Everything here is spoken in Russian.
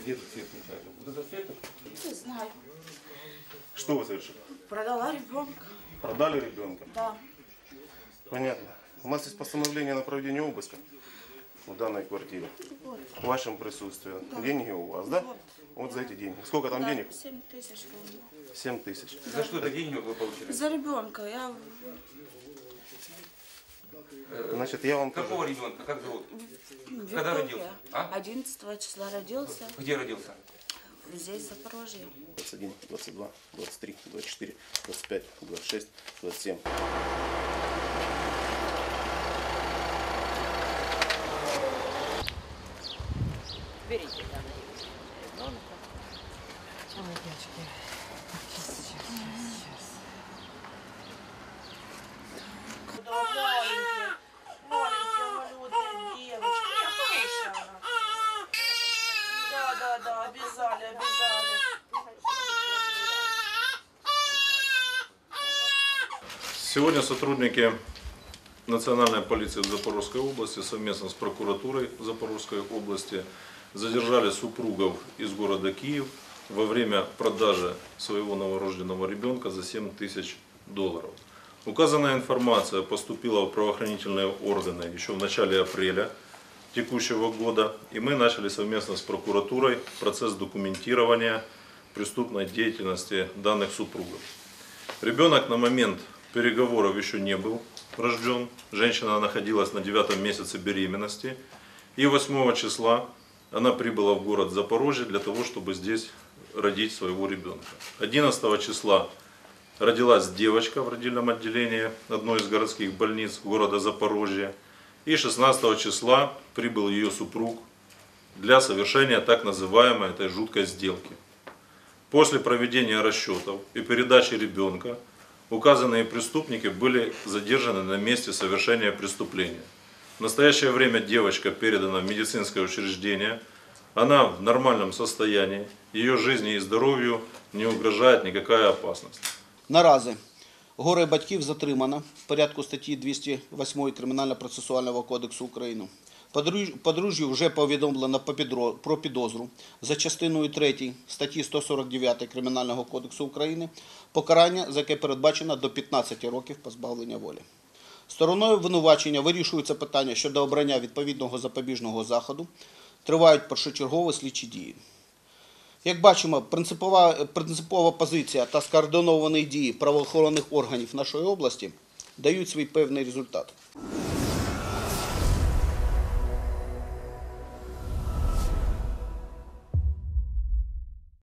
где тут свет мешает? Вот этот свет? Не знаю. Что вы совершили? Продала ребенка. Продали ребенка? Да. Понятно. У нас есть постановление на проведение обыска в данной квартире. Вот. В вашем присутствии. Деньги у вас, да? Вот. Вот за эти деньги. Сколько там Да, денег? 7 тысяч рублей. 7 тысяч. За что это деньги вы получили? За ребенка. Я Значит, я вам Какого тоже... ребенка? Как зовут? в Когда родился? А? 11 числа родился. Где родился? Здесь, в Запорожье. 21, 22, 23, 24, 25, 26, 27. Берите ребенка. Ой, девочки. Да, да, обязали, обязали. Сегодня сотрудники Национальной полиции в Запорожской области совместно с прокуратурой Запорожской области задержали супругов из города Киев во время продажи своего новорожденного ребенка за 7 тысяч долларов. Указанная информация поступила в правоохранительные органы еще в начале апреля текущего года, и мы начали совместно с прокуратурой процесс документирования преступной деятельности данных супругов. Ребенок на момент переговоров еще не был рожден. Женщина находилась на девятом месяце беременности. И 8 числа она прибыла в город Запорожье для того, чтобы здесь родить своего ребенка. 11 числа родилась девочка в родильном отделении одной из городских больниц города Запорожья. И 16 числа прибыл ее супруг для совершения так называемой этой жуткой сделки. После проведения расчетов и передачи ребенка указанные преступники были задержаны на месте совершения преступления. В настоящее время девочка передана в медицинское учреждение. Она в нормальном состоянии. Ее жизни и здоровью не угрожает никакая опасность. Наразі горе батьків затримано в порядку статті 208 Кримінально-процесуального кодексу України. Подружжю- вже повідомлено про підозру за частиною 3 статті 149 Кримінального кодексу України, покарання, за яке передбачено до 15 років позбавлення волі. Стороною обвинувачення вирішується питання щодо обрання відповідного запобіжного заходу. Тривають першочергові слідчі дії. Як бачимо, принципова, принципова позиція та скоординовані дії правоохоронних органів нашої області дають свій певний результат.